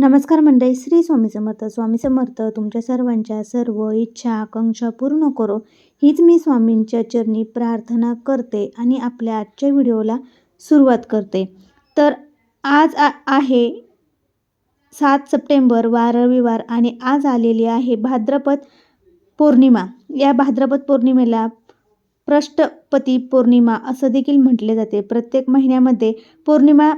नमस्कार मंडळी श्री स्वामी समर्थ. स्वामी समर्थ तुमच्या सर्वांच्या सर्व इच्छा आकांक्षा पूर्ण करो. हीच मी स्वामींच्या चरणी प्रार्थना करते आणि आपल्या आजच्या व्हिडिओला सुरुवात करते. तर आज आ आहे सात सप्टेंबर वार रविवार आणि आज आलेली आहे भाद्रपद पौर्णिमा. या भाद्रपद पौर्णिमेला पृष्ठपती पौर्णिमा असं देखील म्हटले जाते. प्रत्येक महिन्यामध्ये पौर्णिमा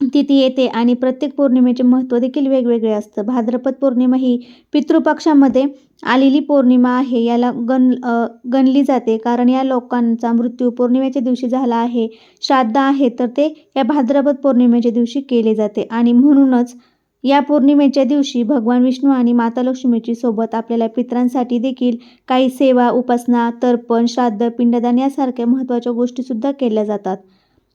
तिथी येते आणि प्रत्येक पौर्णिमेचे महत्त्व देखील वेगवेगळे असतं. भाद्रपद पौर्णिमा ही पितृपक्षामध्ये आलेली पौर्णिमा आहे. याला गण गणली जाते. कारण या लोकांचा मृत्यू पौर्णिमेच्या दिवशी झाला आहे. श्राद्ध आहे तर ते या भाद्रपद पौर्णिमेच्या दिवशी केले जाते. आणि म्हणूनच या पौर्णिमेच्या दिवशी भगवान विष्णू आणि माता लक्ष्मीची सोबत आपल्याला पितरांसाठी देखील काही सेवा उपासना तर्पण श्राद्ध पिंडदान यासारख्या महत्त्वाच्या गोष्टीसुद्धा केल्या जातात.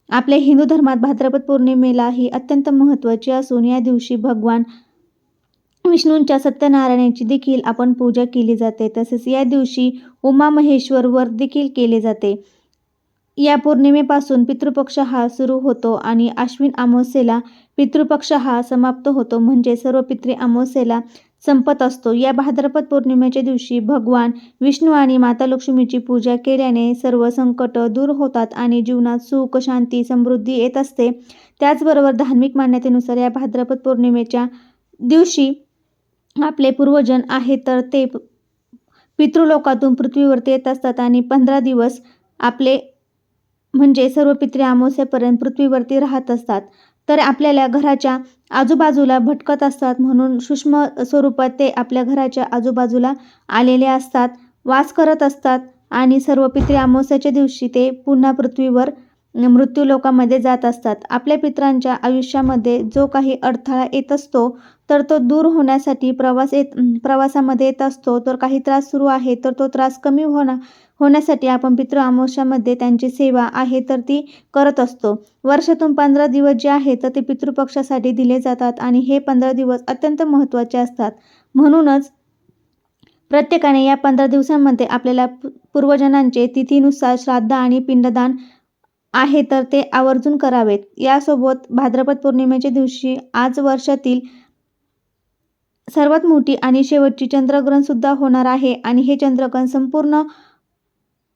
आपल्या हिंदू धर्मात भाद्रपद पौर्णिमेला ही अत्यंत महत्त्वाची असून या दिवशी भगवान विष्णूंच्या सत्यनारायणाची देखील आपण पूजा केली जाते. तसेच या दिवशी उमा महेश्वर व्रत देखील केले जाते. या पौर्णिमेपासून पितृपक्ष हा सुरू होतो आणि आश्विन अमावस्येला पितृपक्ष हा समाप्त होतो. म्हणजे सर्व पितृ अमावस्येला संपत असतो. या भाद्रपद पौर्णिमेच्या दिवशी भगवान विष्णू आणि माता लक्ष्मीची पूजा केल्याने सर्व संकट दूर होतात आणि जीवनात सुख शांती समृद्धी येत असते. त्याचबरोबर धार्मिक मान्यतेनुसार या भाद्रपद पौर्णिमेच्या दिवशी आपले पूर्वजन आहेत तर ते पितृलोकातून पृथ्वीवरती येत असतात आणि पंधरा दिवस आपले म्हणजे सर्व पित्रे अमावस्यापर्यंत पृथ्वीवरती राहत असतात. तर आपल्याला घराच्या आजूबाजूला भटकत असतात म्हणून सूक्ष्म स्वरूपात ते आपल्या घराच्या आजूबाजूला आलेले असतात वास करत असतात आणि सर्व पित्रे अमावस्याच्या दिवशी ते पुन्हा पृथ्वीवर मृत्यू लोकांमध्ये जात असतात. आपल्या पित्रांच्या आयुष्यामध्ये जो काही अडथळा येत असतो तर तो दूर होण्यासाठी प्रवास येत प्रवासामध्ये येत असतो. तर काही त्रास सुरू आहे तर तो त्रास कमी होणं होण्यासाठी आपण पितृ अमावस्यामध्ये त्यांची सेवा आहे तर ती करत असतो. वर्षातून पंधरा दिवस जे आहे तर ते पितृपक्षासाठी दिले जातात आणि हे पंधरा दिवस अत्यंत महत्त्वाचे असतात. म्हणूनच प्रत्येकाने या पंधरा दिवसांमध्ये आपल्याला पूर्वजनांचे तिथीनुसार श्राद्ध आणि पिंडदान आहे तर ते आवर्जून करावेत. यासोबत भाद्रपद पौर्णिमेच्या दिवशी आज वर्षातील सर्वात मोठी आणि शेवटची चंद्रग्रहणसुद्धा होणार आहे आणि हे चंद्रग्रहण संपूर्ण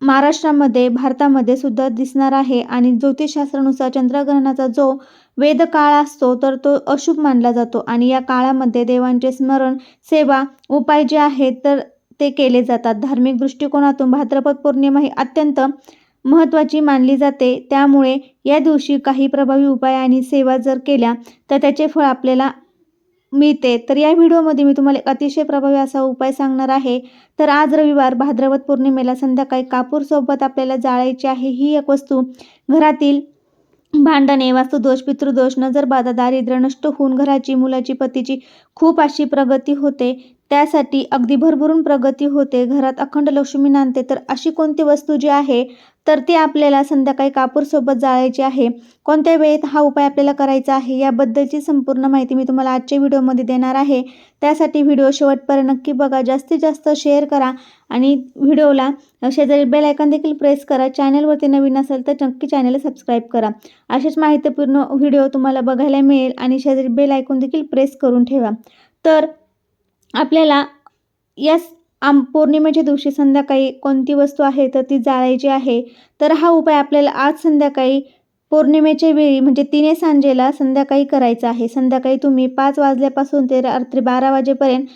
महाराष्ट्रामध्ये भारतामध्ये सुद्धा दिसणार आहे आणि ज्योतिषशास्त्रानुसार चंद्रग्रहणाचा जो वेद काळ असतो तर तो अशुभ मानला जातो. आणि या काळामध्ये देवांचे स्मरण सेवा उपाय जे आहेत तर ते केले जातात. धार्मिक दृष्टिकोनातून भाद्रपद पौर्णिमा ही अत्यंत महत्त्वाची मानली जाते. त्यामुळे या दिवशी काही प्रभावी उपाय आणि सेवा जर केल्या तर त्याचे फळ आपल्याला मिळते. तर या व्हिडिओमध्ये मी तुम्हाला एक अतिशय प्रभावी असा उपाय सांगणार आहे. तर आज रविवार भाद्रवत पौर्णिमेला संध्याकाळी कापूरसोबत आपल्याला जाळायची आहे ही एक वस्तू. घरातील भांडणे वास्तुदोष पितृदोष नजरबाधा दारिद्र्य नष्ट होऊन घराची मुलाची पतीची खूप अशी प्रगती होते. त्यासाठी अगदी भरभरून प्रगती होते. घरात अखंड लक्ष्मी नांदते. तर अशी कोणती वस्तू जी आहे तर ती आपल्याला संध्याकाळी कापूरसोबत जाळायची आहे. कोणत्या वेळेत हा उपाय आपल्याला करायचा आहे याबद्दलची संपूर्ण माहिती मी तुम्हाला आजच्या व्हिडिओमध्ये देणार आहे. त्यासाठी व्हिडिओ शेवटपर्यंत नक्की बघा. जास्तीत जास्त शेअर करा आणि व्हिडिओला शेजारी बेल आयकॉन देखील प्रेस करा. चॅनलवरती नवीन असेल तर नक्की चॅनलला सबस्क्राईब करा. असेच माहितीपूर्ण व्हिडिओ तुम्हाला बघायला मिळेल आणि शेजारी बेल आयकॉन देखील प्रेस करून ठेवा. तर आपल्याला या आम पौर्णिमेच्या दिवशी संध्याकाळी कोणती वस्तू आहे तर ती जाळायची आहे तर हा उपाय आपल्याला आज संध्याकाळी पौर्णिमेच्या वेळी म्हणजे तिने सांजेला संध्याकाळी करायचा आहे. संध्याकाळी तुम्ही पाच वाजल्यापासून ते रात्री बारा वाजेपर्यंत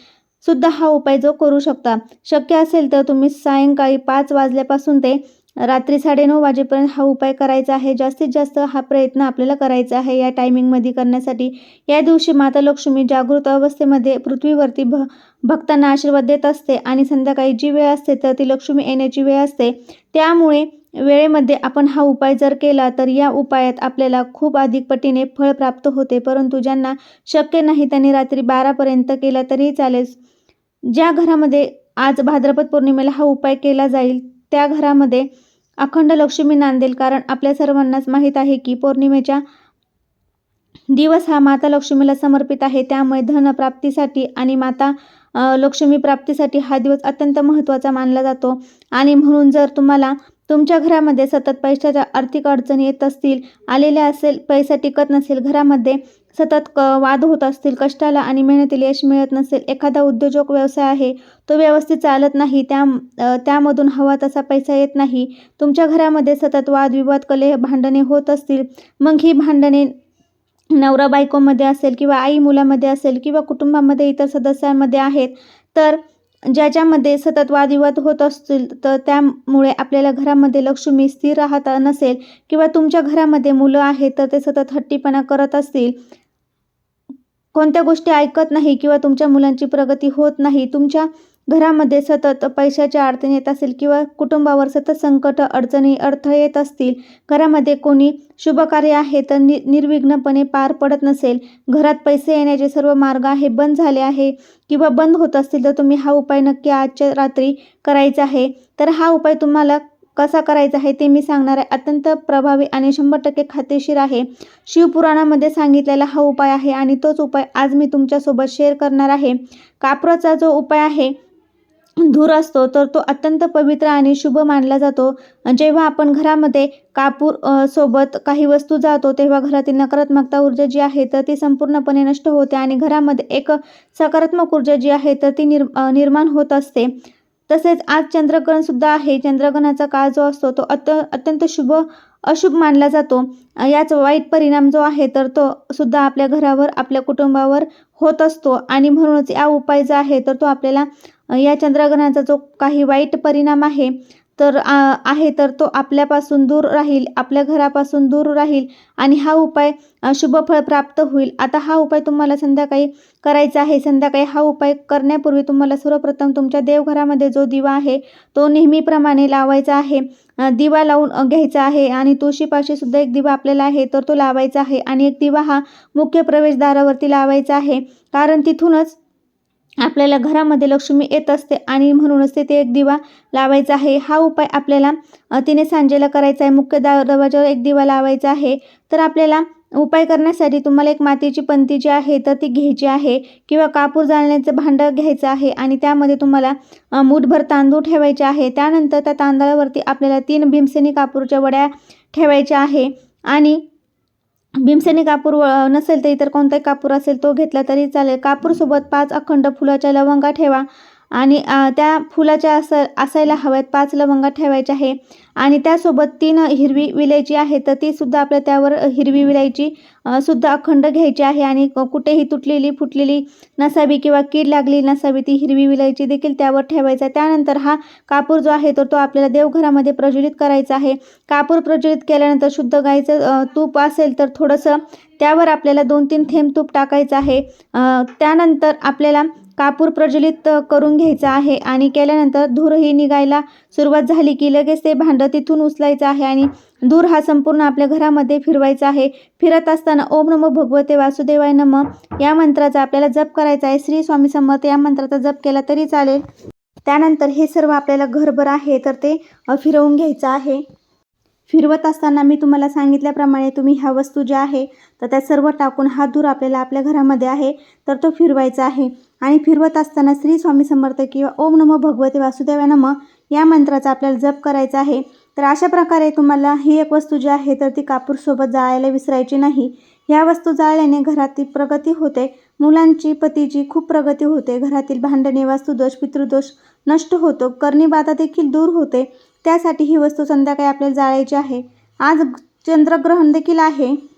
सुद्धा हा उपाय जो करू शकता. शक्य असेल तर तुम्ही सायंकाळी पाच वाजल्यापासून ते रात्री साडेनऊ वाजेपर्यंत हा उपाय करायचा आहे. जास्तीत जास्त हा प्रयत्न आपल्याला करायचा आहे. या टायमिंगमध्ये करण्यासाठी या दिवशी माता लक्ष्मी जागृत अवस्थेमध्ये पृथ्वीवरती भ भक्तांना आशीर्वाद देत असते आणि संध्याकाळी जी वेळ असते तर ती लक्ष्मी येण्याची वेळ असते. त्यामुळे वेळेमध्ये आपण हा उपाय जर केला तर या उपायात आपल्याला खूप अधिक पटीने फळ प्राप्त होते. परंतु ज्यांना शक्य नाही त्यांनी रात्री बारापर्यंत केला तरीही चालेल. ज्या घरामध्ये आज भाद्रपद पौर्णिमेला हा उपाय केला जाईल त्या घरामध्ये अखंड लक्ष्मी नांदेल. कारण आपल्या सर्वांनाच माहीत आहे की पौर्णिमेच्या दिवस हा माता लक्ष्मीला समर्पित आहे. त्यामुळे धनप्राप्तीसाठी आणि माता लक्ष्मी प्राप्तीसाठी हा दिवस अत्यंत महत्त्वाचा मानला जातो. आणि म्हणून जर तुम्हाला तुमच्या घरामध्ये सतत पैशाच्या आर्थिक अडचणी येत असतील आलेल्या असेल पैसा टिकत नसेल घरामध्ये सतत क वाद होत असतील कष्टाला आणि मेहनतीला यश मिळत नसेल एखादा उद्योजक व्यवसाय आहे तो व्यवस्थित चालत नाही त्या त्यामधून हवा तसा पैसा येत नाही तुमच्या घरामध्ये सतत वादविवाद कले भांडणे होत असतील मग ही भांडणे नवरा बायकोमध्ये असेल किंवा आई मुलामध्ये असेल किंवा कुटुंबामध्ये इतर सदस्यांमध्ये आहेत तर ज्याच्यामध्ये सतत वादविवाद होत असतील तर त्यामुळे आपल्याला घरामध्ये लक्ष्मी स्थिर राहत नसेल किंवा तुमच्या घरामध्ये मुलं आहेत तर ते सतत हट्टीपणा करत असतील कोणत्या गोष्टी ऐकत नाही किंवा तुमच्या मुलांची प्रगती होत नाही तुमच्या घरामध्ये सतत पैशाच्या अडचणी येत असेल किंवा कुटुंबावर सतत संकट अडचणी अडथळे येत असतील घरामध्ये कोणी शुभ कार्य आहे तर नि निर्विघ्नपणे पार पडत नसेल घरात पैसे येण्याचे सर्व मार्ग आहे बंद झाले आहे किंवा बंद होत असतील तर तुम्ही हा उपाय नक्की आजच्या रात्री करायचा आहे. तर हा उपाय तुम्हाला कसा करायचा आहे ते मी सांगणार आहे. अत्यंत प्रभावी आणि शंभर टक्के खातेशीर आहे. शिवपुराणामध्ये सांगितलेला हा उपाय आहे आणि तोच उपाय आज मी तुमच्यासोबत शेअर करणार आहे. कापराचा जो उपाय आहे धूर असतो तर तो अत्यंत पवित्र आणि शुभ मानला जातो. जेव्हा आपण घरामध्ये कापूर सोबत काही वस्तू जातो तेव्हा घरातील नकारात्मकता ऊर्जा जी आहे तर ती संपूर्णपणे नष्ट होते आणि घरामध्ये एक सकारात्मक ऊर्जा जी आहे तर ती निर्माण होत असते. तसेच आज चंद्रग्रहण सुद्धा आहे. चंद्रग्रहणाचा काळ जो असतो तो अत्य अत्यंत शुभ अशुभ मानला जातो. याचा वाईट परिणाम जो आहे तर तो सुद्धा आपल्या घरावर आपल्या कुटुंबावर होत असतो. आणि म्हणूनच या उपाय जो आहे तर तो आपल्याला या चंद्रग्रहणाचा जो काही वाईट परिणाम आहे तर आ, आहे तर तो आपल्यापासून दूर राहील आपल्या घरापासून दूर राहील आणि हा उपाय शुभफळ शुभ फळ प्राप्त होईल. आता हा उपाय तुम्हाला संध्याकाळी करायचा आहे. संध्याकाळी हा उपाय करण्यापूर्वी तुम्हाला सर्वप्रथम तुमच्या देवघरामध्ये जो दिवा आहे तो नेहमीप्रमाणे लावायचा आहे. दिवा लावून घ्यायचा आहे आणि तुळशीपाशी सुद्धा एक दिवा आपल्याला आहे तर तो लावायचा आहे. आणि एक दिवा हा मुख्य प्रवेशद्वारावरती लावायचा आहे. कारण तिथूनच आपल्याला घरामध्ये लक्ष्मी येत असते आणि म्हणूनच तिथे एक दिवा लावायचा आहे. हा उपाय आपल्याला तिने सांजेला करायचा आहे. मुख्य दा दरवाजावर एक दिवा लावायचा आहे. तर आपल्याला उपाय करण्यासाठी तुम्हाला एक मातीची पंती जी आहे तर ती घ्यायची आहे किंवा कापूर जाळण्याचं भांडं घ्यायचं आहे आणि त्यामध्ये तुम्हाला मूठभर तांदूळ ठेवायचे आहे. त्यानंतर त्या तांदळावरती आपल्याला तीन भीमसेनी कापूरच्या वड्या ठेवायच्या आहे आणि भीमसेनी कापूर व- नसेल तर इतर कोणताही कापूर असेल तो घेतला तरी चालेल. कापूरसोबत पाच अखंड फुलाच्या लवंगा ठेवा आणि त्या फुलाच्या अस असायला हव्यात पाच लवंगा ठेवायच्या आहे. आणि त्यासोबत तीन हिरवी विलायची आहे तर तीसुद्धा आपल्या त्यावर हिरवी विलायची सुद्धा अखंड घ्यायची आहे आणि क- कुठेही तुटलेली फुटलेली नसावी किंवा कीड लागलेली नसावी ती हिरवी विलायची देखील त्यावर ठेवायचा आहे. त्यानंतर हा कापूर जो आहे तर तो आपल्याला देवघरामध्ये प्रज्वलित करायचा आहे. कापूर प्रज्वलित केल्यानंतर शुद्ध गाईचं तूप असेल तर थोडंसं त्यावर आपल्याला दोन तीन थेंब तूप टाकायचं आहे. त्यानंतर आपल्याला कापूर प्रज्वलित करून घ्यायचा आहे आणि केल्यानंतर धूरही निघायला सुरुवात झाली की लगेच ते भांडं तिथून उचलायचं आहे आणि दूर हा संपूर्ण आपल्या घरामध्ये फिरवायचा आहे. फिरत असताना ओम नमो भगवते वासुदेवाय नम. या मंत्राचा आपल्याला जप करायचा आहे. श्री स्वामी समर्थ या मंत्राचा जप केला तरी चालेल. त्यानंतर हे सर्व आपल्याला घरभर आहे तर ते फिरवून घ्यायचं आहे. फिरवत असताना मी तुम्हाला सांगितल्याप्रमाणे तुम्ही ह्या वस्तू ज्या आहे तर त्या सर्व टाकून हा धूर आपल्याला आपल्या घरामध्ये आहे तर तो फिरवायचा आहे. आणि फिरवत असताना श्री स्वामी समर्थ किंवा ओम नमो भगवते वासुदेवा नम या मंत्राचा आपल्याला जप करायचा आहे. तर अशा प्रकारे तुम्हाला ही एक वस्तू जी आहे तर ती कापूरसोबत जाळायला विसरायची नाही. या वस्तू जाळल्याने घरातील प्रगती होते. मुलांची पतीची खूप प्रगती होते. घरातील भांडणे वास्तुदोष पितृदोष नष्ट होतो. कर्णीबाधा देखील दूर होते. त्यासाठी ही वस्तू संध्याकाळी आपल्याला जाळायची आहे. आज चंद्रग्रहण देखील आहे.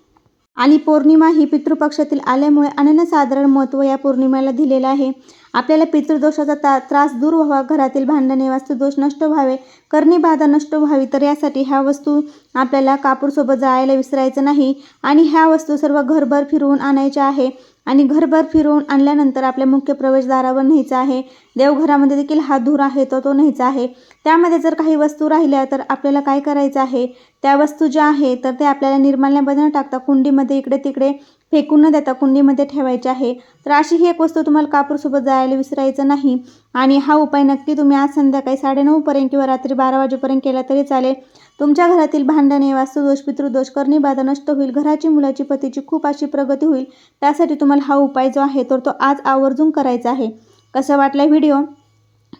आणि पौर्णिमा ही पितृपक्षातील आल्यामुळे अनन्यसाधारण महत्त्व या पौर्णिमेला दिलेलं आहे. आपल्याला पितृदोषाचा ता त्रास दूर व्हावा घरातील भांडणे वास्तुदोष नष्ट व्हावे कर्णीबाधा नष्ट व्हावी तर यासाठी ह्या वस्तू आपल्याला कापूरसोबत जाळायला विसरायचं नाही. आणि ह्या वस्तू सर्व घरभर फिरवून आणायच्या आहे. आणि घरभर फिरवून आणल्यानंतर आपल्या मुख्य प्रवेशद्वारावर न्यायचा आहे. देवघरामध्ये देखील हा धूर आहे तो तो न्यायचा आहे. त्यामध्ये जर काही वस्तू राहिल्या तर आपल्याला काय करायचं आहे? त्या वस्तू ज्या आहे तर ते आपल्याला निर्माल्यामध्ये न टाकता कुंडीमध्ये इकडे तिकडे फेकून न देता कुंडीमध्ये ठेवायचे आहे. तर अशी ही एक वस्तू तुम्हाला कापूरसोबत जायला विसरायचं नाही. आणि हा उपाय नक्की तुम्ही आज संध्याकाळी साडेनऊपर्यंत किंवा रात्री बारा वाजेपर्यंत केला तरी चालेल. तुमच्या घरातील भांडणे वास्तुदोष पितृदोष बाधा नष्ट होईल. घराची मुलाची पतीची खूप अशी प्रगती होईल. त्यासाठी तुम्हाला हा उपाय जो आहे तर तो आज आवर्जून करायचा आहे. कसा वाटला व्हिडिओ?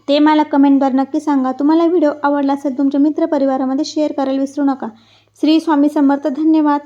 ते मला कमेंटद्वारे नक्की सांगा. तुम्हाला व्हिडिओ आवडला असेल तुमच्या मित्रपरिवारामध्ये शेअर करायला विसरू नका. श्री स्वामी समर्थ धन्यवाद.